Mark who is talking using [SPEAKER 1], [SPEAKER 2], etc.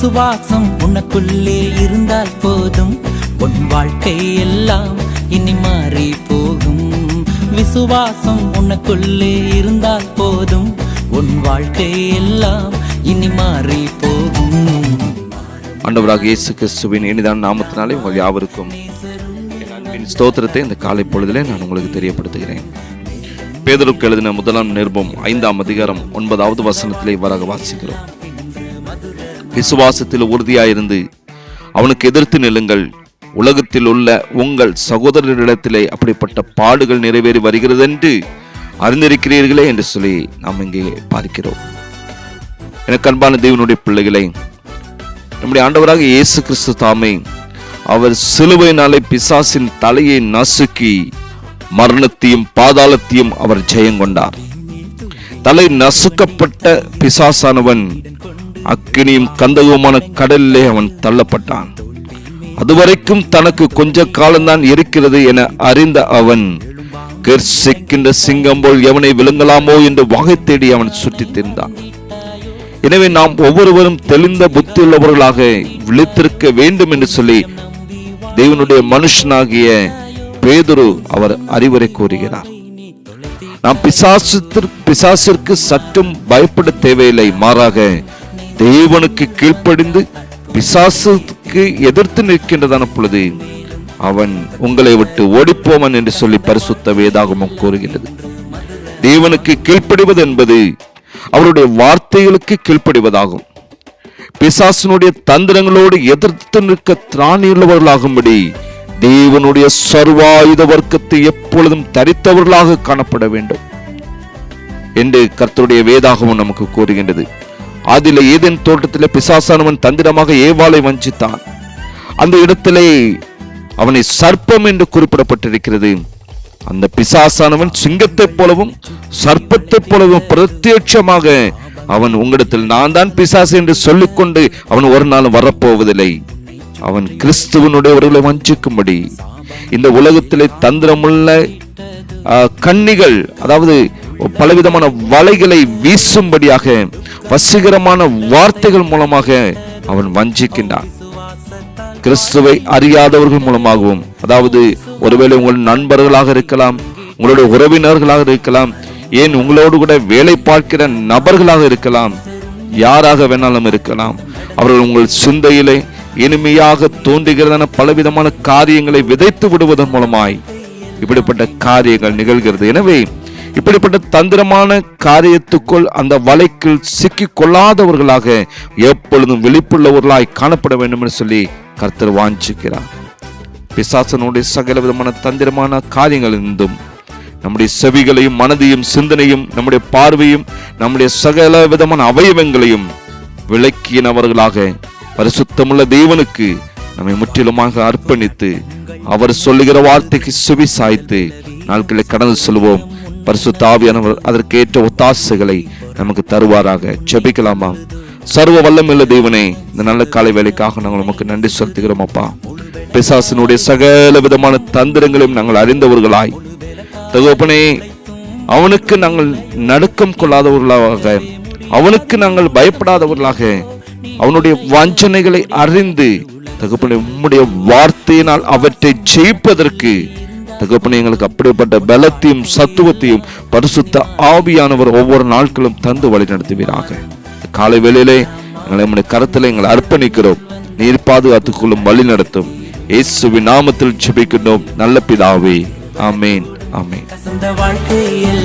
[SPEAKER 1] விசுவாசம் உனக்குள்ளே இருந்தால் போதும். உன் வாழ்க்கை எல்லாம் இனி மாறி போகும். விசுவாசம் உனக்குள்ளே இருந்தால் போதும். உன் வாழ்க்கை எல்லாம் இனி மாறி போகும்.
[SPEAKER 2] ஆண்டவராக இயேசு கிறிஸ்துவின் இனிதான நாமத்தினாலே உங்கள் யாவருக்கும் என் அன்பின் ஸ்தோத்திரத்தை இந்த காலை பொழுதிலே நான் உங்களுக்கு தெரியப்படுத்துகிறேன். பேதருக்கு எழுதின முதலாம் நிருபம் ஐந்தாம் அதிகாரம் ஒன்பதாவது வசனத்திலே இவ்வாறாக வாசிக்கிறோம். விசுவாசத்தில் உறுதியாயிருந்து அவனுக்கு எதிர்த்து நில்லுங்கள். உலகத்தில் உள்ள உங்கள் சகோதரரிடத்திலே அப்படிப்பட்ட பாடுகள் நிறைவேறி வருகிறது என்று அறிந்திருக்கிறீர்களே என்று சொல்லி நாம் இங்கே பார்க்கிறோம் எனக்கு அன்பான தேவனுடைய பிள்ளைகளை நம்முடைய ஆண்டவராக இயேசு கிறிஸ்து தாமே அவர் சிலுவையினாலே பிசாசின் தலையை நசுக்கி மரணத்தையும் பாதாளத்தையும் அவர் ஜெயங்கொண்டார். தலை நசுக்கப்பட்ட பிசாசானவன் அக்கினியும் கந்தகமான கடலிலே அவன் தள்ளப்பட்டான். அதுவரைக்கும் தனக்கு கொஞ்ச காலம்தான் இருக்கிறது என அறிந்த அவன் கர்சிக்கின்ற சிங்கம் போல் எவனை விழுங்கலாமோ என்று வகை தேடி அவன் சுற்றித் திரிந்தான். எனவே நாம் ஒவ்வொருவரும் தெளிந்த புத்தி உள்ளவர்களாக விழித்திருக்க வேண்டும் என்று சொல்லி தேவனுடைய மனுஷனாகிய பேதுரு அவர் அறிவுரை கூறுகிறார். நாம் பிசாசு பிசாசிற்கு சற்றும் பயப்பட தேவையில்லை மாறாக தேவனுக்கு கீழ்ப்படிந்து பிசாசுக்கு எதிர்த்து நிற்கின்றதான பொழுது அவன் உங்களை விட்டு ஓடிப்போவன் என்று சொல்லி பரிசுத்த வேதாகமம் கூறுகின்றது. தேவனுக்கு கீழ்ப்படிவது என்பது அவருடைய வார்த்தைகளுக்கு கீழ்ப்படிவதாகும். பிசாசினுடைய தந்திரங்களோடு எதிர்த்து நிற்க திராணியுள்ளவர்களாகும்படி தேவனுடைய சர்வாயுத வர்க்கத்தை எப்பொழுதும் தரித்தவர்களாக காணப்பட வேண்டும் என்று கர்த்தருடைய வேதாகமும் நமக்கு கூறுகின்றது. அதில் ஏதேன் தோட்டத்தில் பிசாசானவன் தந்திரமாக ஏவாளை வஞ்சித்தான். அந்த இடத்திலே அவனை சர்ப்பம் என்று குறிப்பிடப்பட்டிருக்கிறது. அந்த பிசாசானவன் சிங்கத்தைப் போலவும் சர்ப்பத்தைப் போலவும் பிரத்யட்சமாக அவன் உங்களிடத்தில் நான் தான் பிசாசு என்று சொல்லிக்கொண்டு அவன் ஒரு நாளும் வரப்போவதில்லை. அவன் கிறிஸ்துவனுடையவர்களை வஞ்சிக்கும்படி. இந்த உலகத்திலே தந்திரமுள்ள கண்ணிகள் கன்னிகள் அதாவது பலவிதமான வலைகளை வீசும்படியாக வசீகரமான வார்த்தைகள் மூலமாக அவன் வஞ்சிக்கின்றான். கிறிஸ்துவை அறியாதவர்கள் மூலமாகவும் அதாவது ஒருவேளை உங்கள் நண்பர்களாக இருக்கலாம் உங்களுடைய உறவினர்களாக இருக்கலாம் ஏன் உங்களோடு கூட வேலை பார்க்கிற நபர்களாக இருக்கலாம் யாராக வேணாலும் இருக்கலாம். அவர்கள் உங்கள் சிந்தையிலே இனிமையாக தோன்றுகிறதான பலவிதமான காரியங்களை விதைத்து விடுவதன் மூலமாய் இப்படிப்பட்ட காரியங்கள் நிகழ்கிறது. எனவே இப்படிப்பட்ட தந்திரமான காரியத்துக்குள் அந்த வலைக்குள் சிக்கி கொள்ளாதவர்களாக எப்பொழுதும் வெளிப்புள்ளவர்களாய் காணப்பட வேண்டும் என்று சொல்லி கர்த்தர் வாஞ்சிக்கிறார். பிசாசனுடைய சகல விதமான தந்திரமான காரியங்களிலிருந்தும் நம்முடைய செவிகளையும் மனதையும் சிந்தனையும் நம்முடைய பார்வையும் நம்முடைய சகல விதமான அவயவங்களையும் விளக்கினவர்களாக பரிசுத்தமுள்ள தேவனுக்கு நம்மை முற்றிலுமாக அர்ப்பணித்து அவர் சொல்லுகிற வார்த்தைக்கு செவி சாய்த்து நாட்களை கடந்து செல்வோம். பரிசு ஆவியானவர் அதற்கேற்ற ஒத்தாசைகளை நமக்கு தருவாராக. ஜெபிக்கலாமா? சர்வ வல்லமில்ல தேவனே இந்த நல்ல காலை வேலைக்காக நாங்கள் உமக்கு நன்றி செலுத்துகிறோம் அப்பா. பிசாசினுடைய சகல விதமான தந்திரங்களையும் நாங்கள் அறிந்தவர்களாய். தகப்பனே அவனுக்கு நாங்கள் நடுக்கம் கொள்ளாதவர்களாக அவனுக்கு நாங்கள் பயப்படாதவர்களாக அவனுடைய வஞ்சனைகளை அறிந்து தகப்பனே உம்முடைய வார்த்தையினால் அவற்றை ஜெயிப்பதற்கு தகப்பனே எங்களுக்கு அப்படிப்பட்ட பலத்தையும் சத்துவத்தையும் பரிசுத்த ஆவியானவர் ஒவ்வொரு நாட்களும் தந்து வழி நடத்துவீராக. காலை வேளையிலே எங்களை நம்முடைய கருத்தில் எங்களை அர்ப்பணிக்கிறோம். நீர் பாதுகாத்துக்குள்ளும் வழி நடத்தும். இயேசுவின் நாமத்தில் ஜெபிக்கின்றோம். நல்ல பிதாவே. ஆமேன். ஆமேன்.
[SPEAKER 1] வாழ்க்கையில்